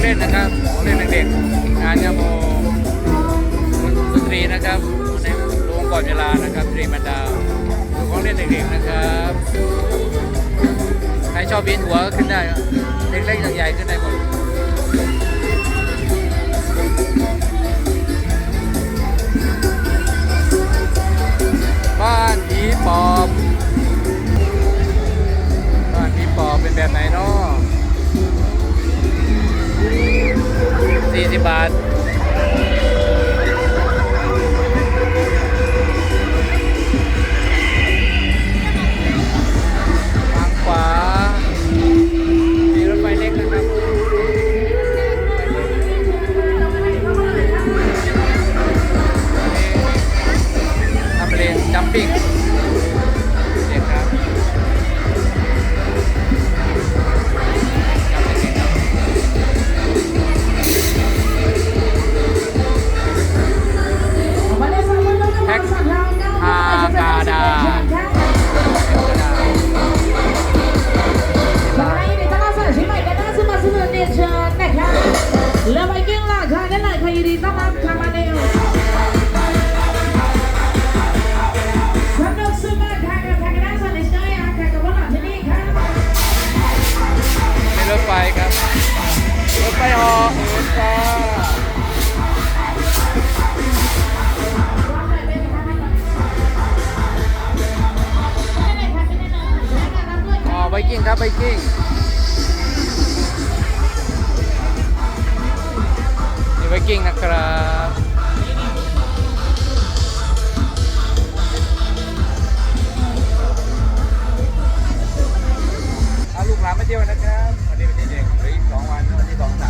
เล่นนะครับของเล่นเด็กๆงานยาโมดนตรีนะครับในโรงก่อนเวลานะครับตรีมาดาวของเล่นเด็กๆนะครับใครชอบบินหัวก็ขึ้นได้เล็กๆใหญ่ๆขึ้นได้หมดาททางขวามีรถไฟเล็กนะครับ ทำเลนจัมปิ้ง อ๋อไบกิ้งครับไบกิ้งนี่ไบกิ้งนะครับเอาลูกหลานมาเที่ยวนะครับ วันนี้เป็นเด็กเหลืออีกสองวันวันที่สองสาม